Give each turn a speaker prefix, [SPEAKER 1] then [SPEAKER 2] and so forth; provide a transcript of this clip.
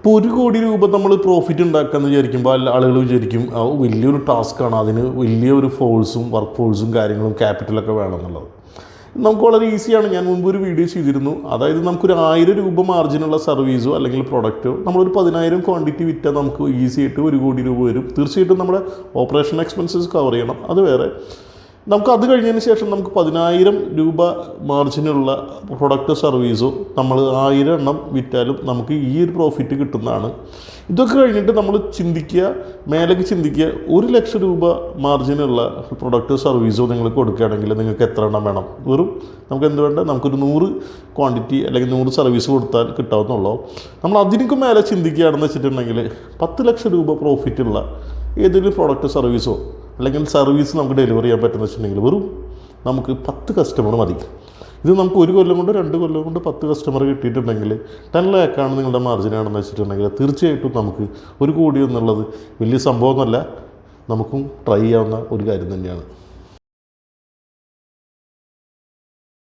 [SPEAKER 1] ഇപ്പോൾ ഒരു കോടി രൂപ നമ്മൾ പ്രോഫിറ്റ് ഉണ്ടാക്കാമെന്ന് വിചാരിക്കുമ്പോൾ ആളുകൾ വിചാരിക്കും വലിയൊരു ടാസ്ക്കാണ് അതിന് വലിയൊരു ഫോഴ്സും വർക്ക് ഫോഴ്സും കാര്യങ്ങളും ക്യാപിറ്റലൊക്കെ വേണമെന്നുള്ളത്. നമുക്ക് വളരെ ഈസിയാണ് ഞാൻ മുൻപ് ഒരു വീഡിയോ ചെയ്തിരുന്നു. അതായത് നമുക്കൊരു ആയിരം രൂപ മാർജിനുള്ള സർവീസോ അല്ലെങ്കിൽ പ്രൊഡക്റ്റോ നമ്മളൊരു പതിനായിരം ക്വാണ്ടിറ്റി വിറ്റാൽ നമുക്ക് ഈസി ആയിട്ട് ഒരു കോടി രൂപ വരും. തീർച്ചയായിട്ടും നമ്മുടെ ഓപ്പറേഷൻ എക്സ്പെൻസസ് കവർ ചെയ്യണം. അത് വേറെ. നമുക്ക് അത് കഴിഞ്ഞതിന് ശേഷം നമുക്ക് പതിനായിരം രൂപ മാർജിനുള്ള പ്രൊഡക്റ്റ് സർവീസോ നമ്മൾ ആയിരം എണ്ണം വിറ്റാലും നമുക്ക് ഈ ഒരു പ്രോഫിറ്റ് കിട്ടുന്നതാണ്. ഇതൊക്കെ കഴിഞ്ഞിട്ട് നമ്മൾ ചിന്തിക്കുക മേലേക്ക് ചിന്തിക്കുക ഒരു ലക്ഷം രൂപ മാർജിനുള്ള പ്രൊഡക്റ്റ് സർവീസോ നിങ്ങൾ കൊടുക്കുകയാണെങ്കിൽ നിങ്ങൾക്ക് എത്ര എണ്ണം വേണം? വെറും നമുക്ക് എന്ത് വേണ്ട? നമുക്കൊരു നൂറ് ക്വാണ്ടിറ്റി അല്ലെങ്കിൽ നൂറ് സർവീസ് കൊടുത്താൽ കിട്ടാവുന്നുള്ളൂ. നമ്മൾ അതിനൊക്കെ മേലെ ചിന്തിക്കുകയാണെന്ന് വെച്ചിട്ടുണ്ടെങ്കിൽ പത്ത് ലക്ഷം രൂപ പ്രോഫിറ്റുള്ള ഏതെങ്കിലും പ്രോഡക്റ്റ് സർവീസോ അല്ലെങ്കിൽ സർവീസ് നമുക്ക് ഡെലിവറി ചെയ്യാൻ പറ്റുന്ന വെച്ചിട്ടുണ്ടെങ്കിൽ വെറും നമുക്ക് പത്ത് കസ്റ്റമർ മതി. ഇത് നമുക്ക് ഒരു കൊല്ലം കൊണ്ട് രണ്ട് കൊല്ലം കൊണ്ട് പത്ത് കസ്റ്റമർ കിട്ടിയിട്ടുണ്ടെങ്കിൽ ടെൻ ലാക്കാണ് നിങ്ങളുടെ മാർജിൻ ആണെന്ന് വെച്ചിട്ടുണ്ടെങ്കിൽ തീർച്ചയായിട്ടും നമുക്ക് ഒരു കോടി എന്നുള്ളത് വലിയ സംഭവമൊന്നുമല്ല. നമുക്കും ട്രൈ ചെയ്യാവുന്ന ഒരു കാര്യം തന്നെയാണ്.